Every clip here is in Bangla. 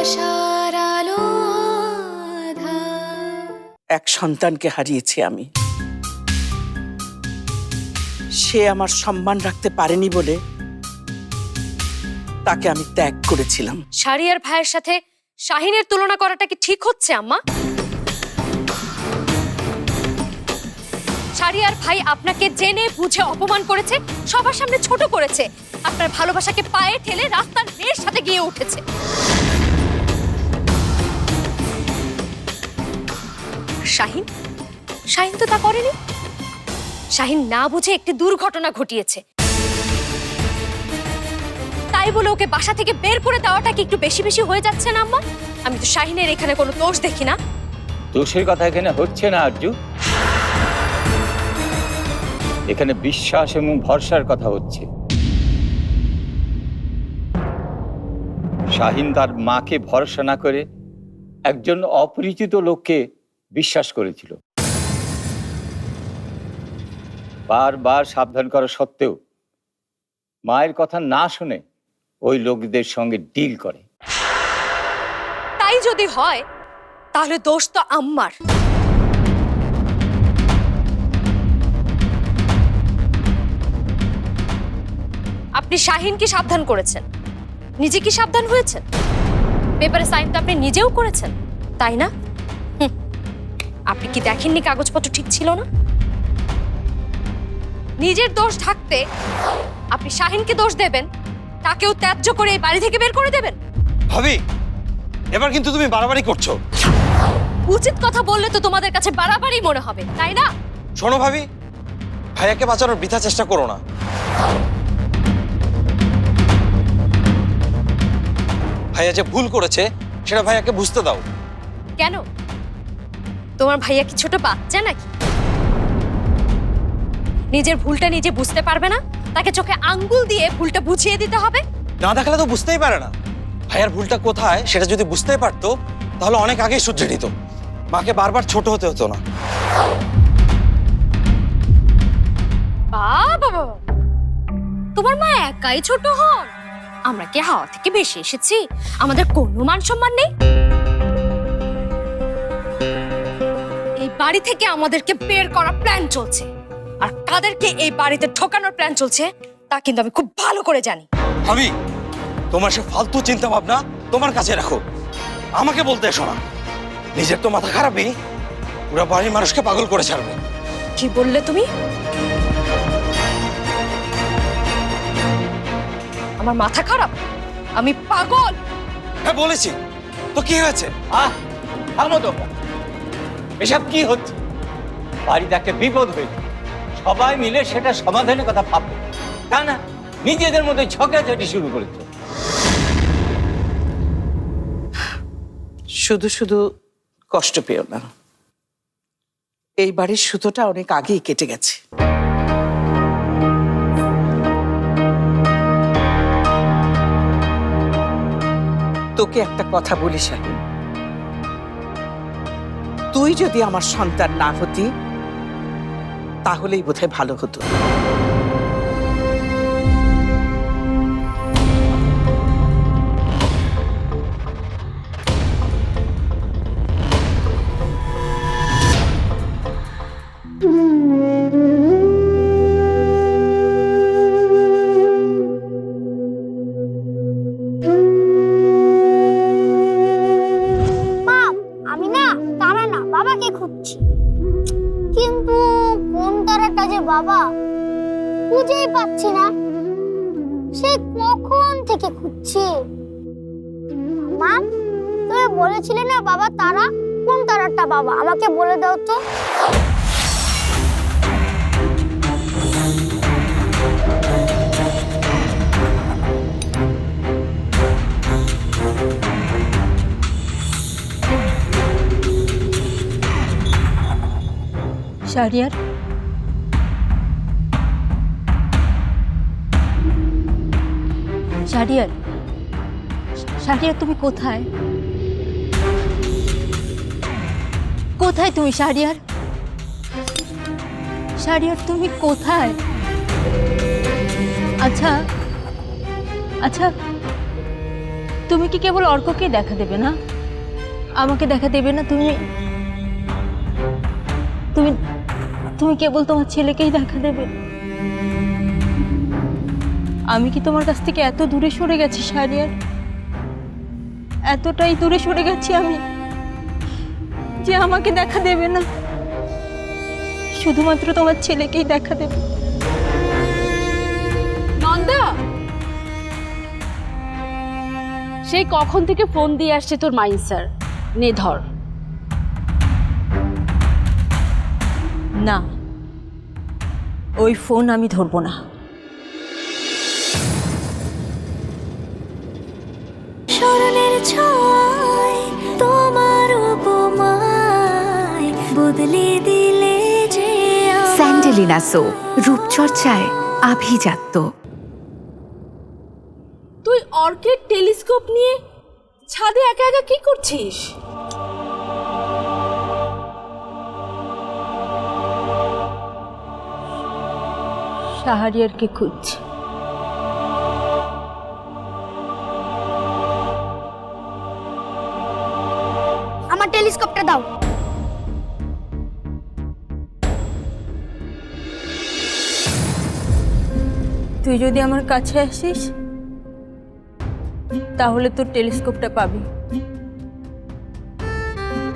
আশার আলো এক সন্তানকে হারিয়েছি আমি। সে আমার সম্মান রাখতে পারেনি বলে তাকে আমি ত্যাগ করেছিলাম। শারিয়ার ভাইয়ের সাথে শাহিনের তুলনা করাটা কি ঠিক হচ্ছে আম্মা? শারিয়ার ভাই আপনাকে জেনে বুঝে অপমান করেছে সবার সামনে ছোট করেছে। আপনার ভালোবাসাকে পায়ে ঠেলে রাস্তার মেয়ের সাথে গিয়ে উঠেছে। শাহিন? শাহিন তো তা করেনি। শাহিন না বুঝে একটি দুর্ঘটনা ঘটিয়েছে। তাই বলে ওকে বাসা থেকে বের করে দেওয়াটা কি একটু বেশি বেশি হয়ে যাচ্ছে না, আম্মা? আমি তো শাহিনের এখানে কোনো দোষ দেখি না। দোষের কথা এখানে হচ্ছে না, আরজু। এখানে বিশ্বাস এবং ভরসার কথা হচ্ছে। শাহিন তার মাকে ভরসা না করে একজন অপরিচিত লোককে বিশ্বাস করেছিল। বারবার সাবধান করা সত্ত্বেও মায়ের কথা না শুনে ওই লোকদের সঙ্গে ডিল করে। তাই যদি হয়, তাহলে দোষ তো আম্মার। আপনি শাহিনকে সাবধান করেছেন। নিজে কি সাবধান হয়েছেন? পেপারে সাইন তো আপনি নিজেও করেছেন, তাই না? আপনি কি দেখেননি কাগজপত্র ঠিক ছিল না? নিজের দোষ থাকতে আপনি শাহিনকে দোষ দেবেন তাকেও ত্যায্য করে এই বাড়ি থেকে বের করে দেবেন? ভাবি এবার কিন্তু তুমি বাড়াবাড়ি করছ। উচিত কথা বললে তো তোমাদের কাছে বাড়াবাড়ি মনে হবে তাই না? শোনো ভাবি ভাইয়াকে বাঁচানোর বৃথা চেষ্টা করো না। ভাইয়া যে ভুল করেছে সেটা ভাইয়াকে বুঝতে দাও। কেন? তোমার ভাইয়া কি ছোট বাচ্চা নাকি? নিজের ভুলটা নিজে বুঝতে পারবে না? তাকে চোখে আঙ্গুল দিয়ে ভুলটা বুঝিয়ে দিতে হবে? না দেখালে তো বুঝতেই পারে না। ভাইয়ার ভুলটা কোথায় সেটা যদি বুঝতেই পারতো তাহলে অনেক আগেই শুধরে নিত। মাকে বারবার ছোট হতে হতো না। বাবা বাবা তোমার মা একাই ছোট হন। আমরা কি হাওয়া থেকে বেশি এসেছি? আমাদের কোনো মান সম্মান নেই? বাড়ি থেকে আমাদেরকে বের করার প্ল্যান চলছে। আর কাদেরকে এই বাড়িতে ঢোকানোর প্ল্যান চলছে তা কিন্তু আমি খুব ভালো করে জানি। ভাবি তোমার সে ফালতু চিন্তা ভাবনা তোমার কাছে রাখো। আমাকে বলতে এসো না। নিজের তো মাথা খারাপই পুরো বাড়ির মানুষকে পাগল করে ছাড়বে। কি বললে তুমি? আমার মাথা খারাপ? আমি পাগল? হ্যাঁ বলেছি। তো কি হয়েছে? আহ থামো তোমরা এসব কি হচ্ছে? বাড়িতে একটা বিপদ হয়েছে সবাই মিলে সেটা সমাধানের কথা ভাববে। তা না, নিজেদের মধ্যে ঝগড়াঝাটি শুরু করেছে। শুধু শুধু কষ্ট পেও না। এই বাড়ির সুতোটা অনেক আগেই কেটে গেছে। তোকে একটা কথা বলি, শাহিন। তুই যদি আমার সন্তান না হতি তাহলেই বোধহয় ভালো হতো। খুঁজেই পাচ্ছি না। সে কখন থেকে খুঁজছি? মা, তুমি বলেছিলে না বাবা তারা? কোন তারাটা বাবা? আমাকে বলে দাও তো। শাহরিয়ার শাহরিয়ার শাহরিয়ার তুমি কোথায়? কোথায় তুমি শাহরিয়ার শাহরিয়ার তুমি কোথায়? আচ্ছা আচ্ছা তুমি কি কেবল অর্ককে দেখা দেবে না? আমাকে দেখা দেবে না, তুমি তুমি তুমি কেবল তোমার ছেলেকেই দেখা দেবে? আমি কি তোমার কাছ থেকে এত দূরে সরে গেছি সারিয়ার এতটাই দূরে সরে গেছি আমি যে আমাকে দেখা দেবে না। শুধুমাত্র তোমার ছেলেকেই দেখা দেবে। নন্দা! সেই কখন থেকে ফোন দিয়ে আসছে তোর মাইন স্যার? নে ধর। না ওই ফোন আমি ধরবো না। ছয় তোমার উপমায় বদলে দিলে যে স্যান্ডেলিনা সো রূপচর্চায় আভিজাত্য। তুই অর্কের টেলিস্কোপ নিয়ে ছাদে একা একা কি করছিস? শাহরিয়ারকে খুঁজছি। যদি আমার কাছে আসিস, তাহলে তোর টেলিস্কোপটা পাবি।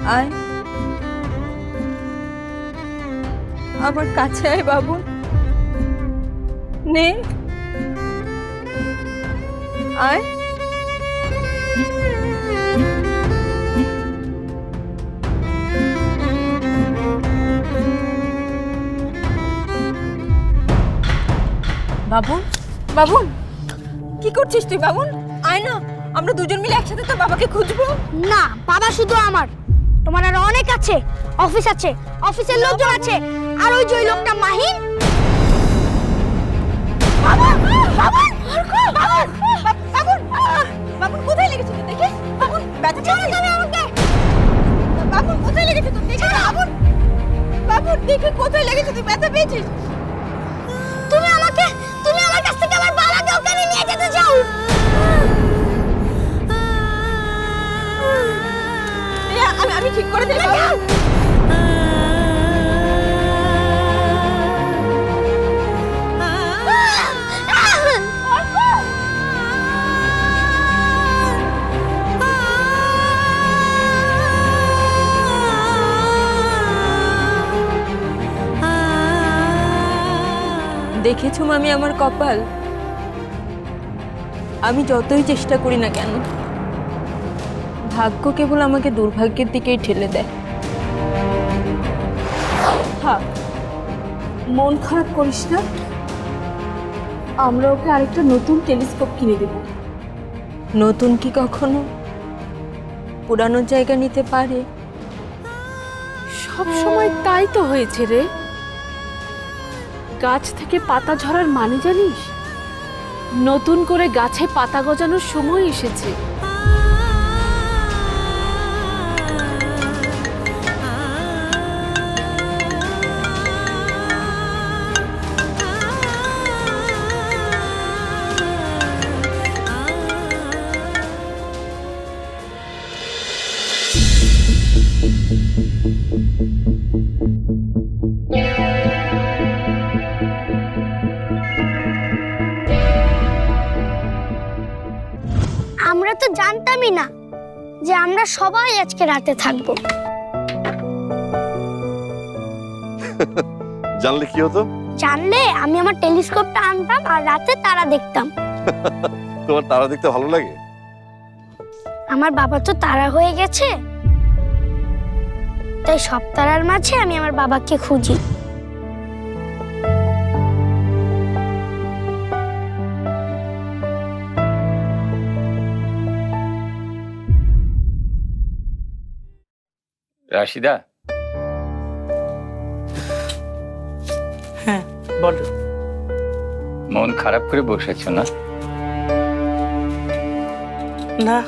আয়। আমার কাছে আয়, বাবু। নে। আয়। বাবুন বাবুন কি করছিস তুই বাবুন? আয় না আমরা দুজন মিলে একসাথে তোর বাবাকে খুঁজবো। না বাবা শুধু আমার। তোমার আর অনেক আছে অফিস আছে অফিসের লোকজন আছে আর ওই যে ওই লোকটা মাহিন। বাবুন বাবুন বাবুন বাবুন বাবুন কোথায় লেগেছে দেখে? বাবুন ব্যথা ছেড়ে দেবে আমাকে। বাবুন কোথায় লেগেছে দেখে? বাবুন বাবুন দেখে কোথায় লেগেছে? তুই ব্যথা পেয়েছিস? আমার নিয়ে যেতে চাও আমি আমি ঠিক করে দিলাম। দেখেছ মামি আমার কপাল? আমি যতই চেষ্টা করি না কেন, ভাগ্য কেবল আমাকে দুর্ভাগ্যের দিকেই ঠেলে দেয়। মন খারাপ করিস না। আমরা ওকে আরেকটা নতুন টেলিস্কোপ কিনে দেবো। নতুন কি কখনো? পুরানো জায়গা নিতে পারে। সব সময় তাই তো হয়েছে রে। গাছ থেকে পাতা ঝরার মানে জানিস? নতুন করে গাছে পাতা গজানোর সময় এসেছে। তো জানতামই না যে আমরা সবাই আজকে রাতে থাকব। জানলে কি হতো? জানলে আমি আমার টেলিস্কোপটা আনতাম আর রাতে তারা দেখতাম। তোমার তারা দেখতে ভালো লাগে? আমার বাবা তো তারা হয়ে গেছে। তাই সব তারার মাঝে আমি আমার বাবাকে খুঁজি। রাশিদা। হ্যাঁ বলো। মন খারাপ করে বসেছো না? না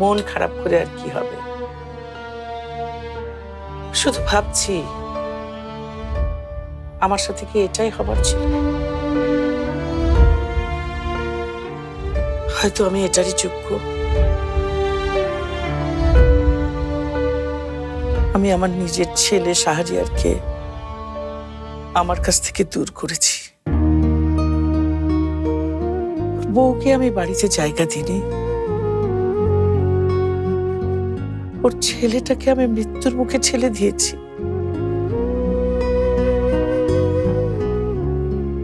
মন খারাপ করে আর কি হবে? শুধু ভাবছি আমার সাথে কি এটাই হবার ছিল? হয়তো আমি এটারই যোগ্য। আমি আমার নিজের ছেলে শাহরিয়ারকে আমার কাছ থেকে দূর করেছি। বউকে আমি বাড়িতে জায়গা দিইনি। ওর ছেলেটাকে আমি মৃত্যুর মুখে ছেলে দিয়েছি।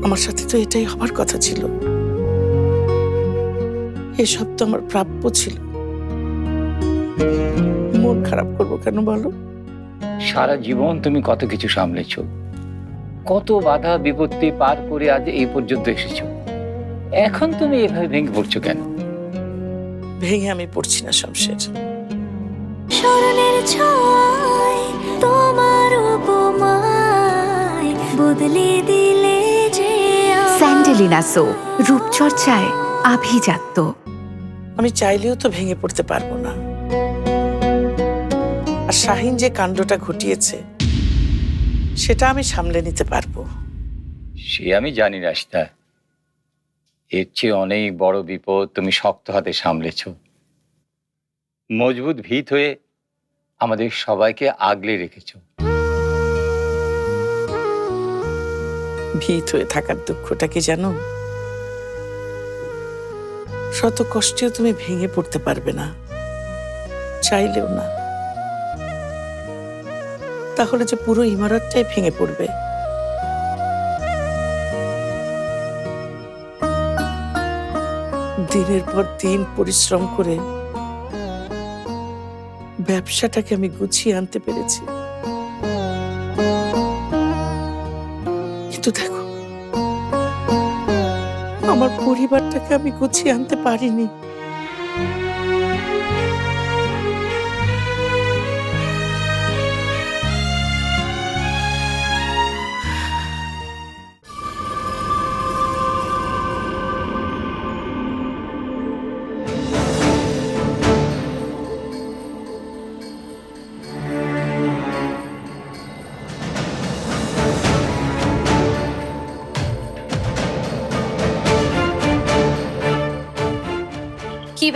আমার সাথে তো এটাই হবার কথা ছিল। এসব তো আমার প্রাপ্য ছিল। মন খারাপ করব কেন বলো? সারা জীবন তুমি কত কিছু সামলেছ? কত বাধা বিপত্তি পার করে আজ এই পর্যন্ত এসেছ? এখন তুমি এভাবে ভেঙে পড়ছো কেন? ভেঙে আমি পড়ছি না শমশের। স্মরণের ছয় তোমার উপমায় বদলে দিলে যে স্যান্ডেলিনা সো রূপচর্চায় আভিজাত্য। আমি চাইলেও তো ভেঙে পড়তে পারব না। আর শাহিন যে কাণ্ডটা ঘটিয়েছে সেটা আমি সামলে নিতে পারব। সে আমি জানি রাস্তা এর চেয়ে অনেক বড় বিপদ তুমি শক্ত হাতে সামলেছ। মজবুত ভিত হয়ে আমাদের সবাইকে আগলে রেখেছ। ভীত হয়ে থাকার দুঃখটা কি জানো? শত কষ্টেও তুমি ভেঙে পড়তে পারবে না। চাইলেও না। তাহলে যে পুরো ইমারতটাই ভেঙে পড়বে। দিনের পর দিন পরিশ্রম করে ব্যবসাটাকে আমি গুছিয়ে আনতে পেরেছি। কিন্তু দেখো, আমার পরিবারটাকে আমি গুছিয়ে আনতে পারিনি।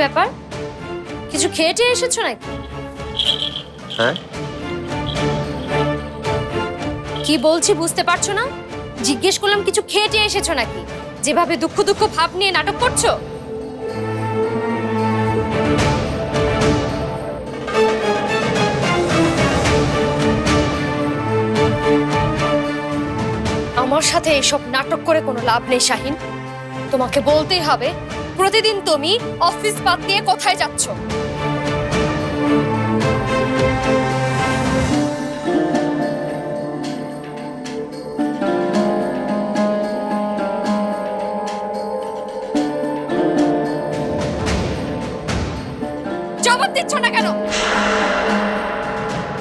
ব্যাপার? কিছু খেয়ে টেয়ে এসেছ নাকি? হ্যাঁ। কি বলছি বুঝতে পারছ না? জিজ্ঞেস করলাম কিছু খেয়ে টেয়ে এসেছ নাকি? যেভাবে দুঃখ দুঃখ ভাব নিয়ে নাটক করছ? আমার সাথে এসব নাটক করে কোনো লাভ নেই শাহিন। তোমাকে বলতেই হবে প্রতিদিন তুমি অফিস বাদ দিয়ে কোথায় যাচ্ছ? জবাব দিচ্ছ না কেন?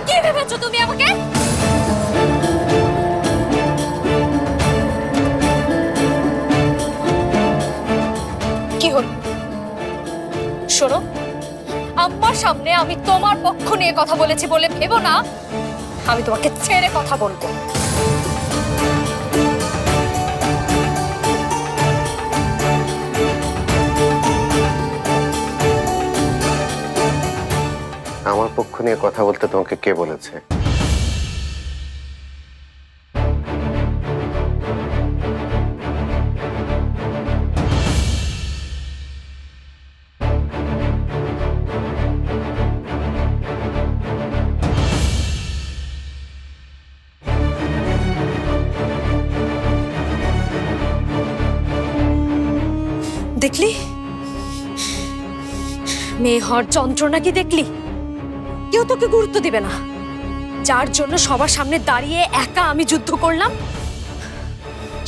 কি ভেবেছো তুমি আমাকে? শোনো, আম্মার সামনে আমি তোমার পক্ষ নিয়ে কথা বলেছি বলে ভেবো না, আমি তোমাকে ছেড়ে কথা বলব। আমার পক্ষ নিয়ে কথা বলতে তোমাকে কে বলেছে? দেখলি? মেয়ে হওয়ার যন্ত্রণা কি দেখলি? কেউ তোকে গুরুত্ব দিবে না। যার জন্য সবার সামনে দাঁড়িয়ে একা আমি যুদ্ধ করলাম,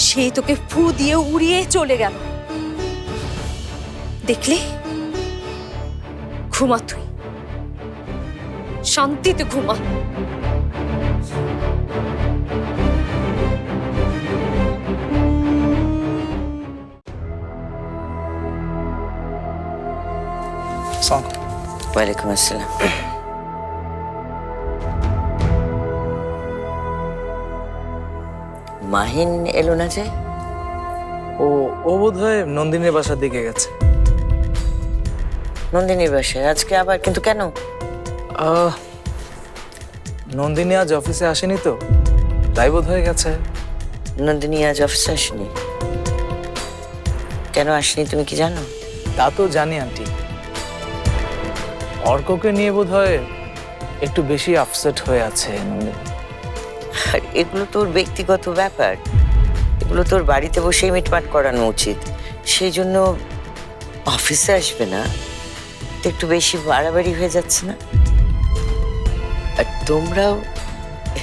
সে তোকে ফু দিয়ে উড়িয়ে চলে গেল। দেখলি? ঘুমা তুই। শান্তিতে ঘুমা। ওয়ালাইকুম আসসালাম মাহিন এলো না যে? ও ও বোধ হয় নন্দিনীর বাসার দিকে গেছে। নন্দিনীর বাসায়? আজকে আবার? কিন্তু কেন? আহ, নন্দিনী আজ অফিসে আসেনি তো তাই বোধ হয়ে গেছে। নন্দিনী আজ অফিসে আসেনি। কেন আসেনি তুমি কি জানো? তা তো জানি আন্টি। অর্ককে নিয়ে বোধ একটু বেশি আপসেট হয়ে আছে এগুলো তোর ব্যক্তিগত ব্যাপার। এগুলো তোর বাড়িতে বসেই মিটমাট করানো উচিত। সেই জন্য অফিসে আসবে না। তো একটু বেশি বাড়াবাড়ি হয়ে যাচ্ছে না? আর তোমরাও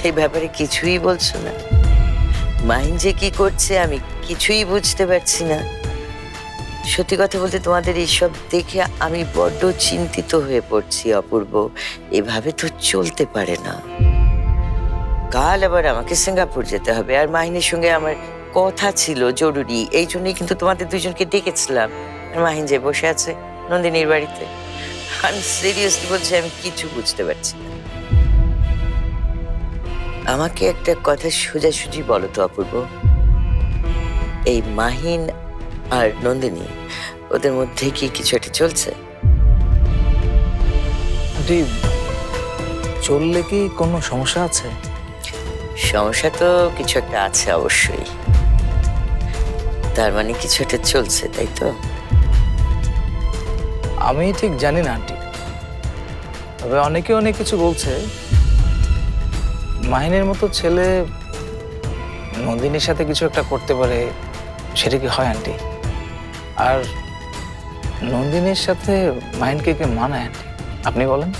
এই ব্যাপারে কিছুই বলছো না। মাইন যে কি করছে আমি কিছুই বুঝতে পারছি না। সত্যি কথা বলতে তোমাদের এইসব দেখে আমি বড্ড চিন্তিত হয়ে পড়ছি, অপূর্ব। এভাবে তো চলতে পারে না। কাল আবার আমাকে সিঙ্গাপুর যেতে হবে। আর মাহিনের সঙ্গে আমার কথা ছিল জরুরি। এই জন্যই কিন্তু তোমাদের দুজনকে ডেকেছিলাম। মাহিন যে বসে আছে নন্দিনীর বাড়িতে। আমি সিরিয়াসলি বলছি, আমি কিছু বুঝতে পারছি না। আমাকে একটা কথা সোজাসুজি বলো তো, অপূর্ব। এই মাহিন আর নন্দিনী ওদের মধ্যে কি কিছু একটা চলছে? আন্টি চললে কি কোনো সমস্যা আছে? সমস্যা তো কিছু একটা আছে অবশ্যই। তার মানে কিছু একটা চলছে তাই তো? আমি ঠিক জানি না আন্টি। তবে অনেকে অনেক কিছু বলছে। মাহিনের মতো ছেলে নন্দিনীর সাথে কিছু একটা করতে পারে সেটা কি হয় আন্টি? আর নন্দিনীর সাথে মাহিনকে কে মানায় আন্টি আপনি বলেন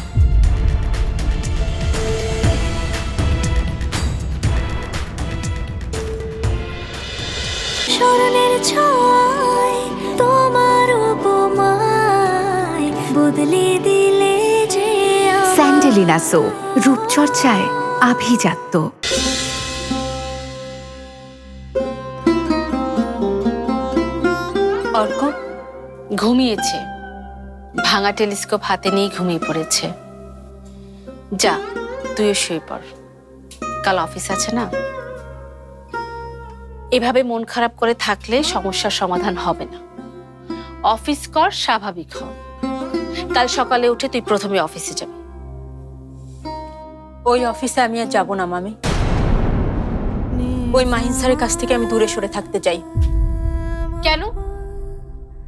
স্মরণের ছয় তোমার উপমায় বদলে দিলে যে। স্যান্ডেলিনা সো রূপচর্চায় আভিজাত্য ঘুমিয়েছে। ভাঙা টেলিস্কোপ হাতে নিয়ে ঘুমিয়ে পড়েছে। যা তুইও শুয়ে পড়। কাল অফিস আছে না? এভাবে মন খারাপ করে থাকলে সমস্যার সমাধান হবে না। অফিস কর স্বাভাবিক হ। কাল সকালে উঠে তুই প্রথমে অফিসে যাবি। ওই অফিসে আমি আর যাব না মামি। ওই মাহিন স্যারের কাছ থেকে আমি দূরে সরে থাকতে চাই। কেন?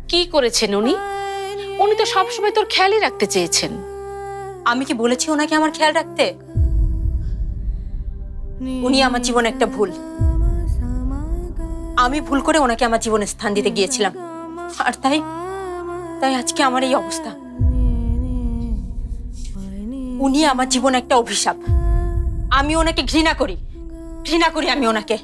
কি করেছেন উনি? উনি তো সবসময় তোর খেয়ালই রাখতে চেয়েছেন। আমি কি বলেছি ওনাকে আমার খেয়াল রাখতে? উনি আমার জীবনে একটা ভুল। আমি ভুল করে ওনাকে আমার জীবনে স্থান দিতে গিয়েছিলাম। আর তাই তাই আজকে আমার এই অবস্থা। উনি আমার জীবনে একটা অভিশাপ। আমি ওনাকে ঘৃণা করি। ঘৃণা করি আমি ওনাকে।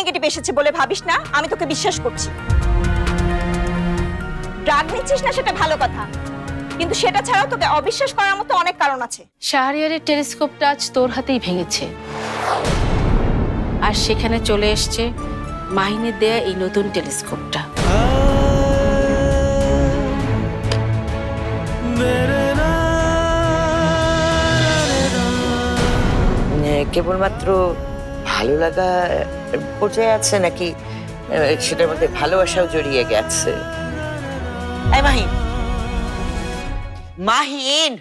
নেগেটিভ এসেছে বলে ভাবিস না আমি তোকে বিশ্বাস করছি। ড্রাগ নিচ্ছিস না সেটা ভালো কথা কিন্তু সেটা ছাড়াও তোকে অবিশ্বাস করার মতো অনেক কারণ আছে। শাহরিয়ারের টেলিস্কোপটা আজ তোর হাতেই ভেঙেছে। আর সেখানে চলে এসছে মাহিনের দেয়া এই নতুন টেলিস্কোপটা। কেবলমাত্র ভালো লাগা পর্যায়ে আছে নাকি সেটার মধ্যে ভালোবাসাও জড়িয়ে গেছে। মাহিন মাহিন!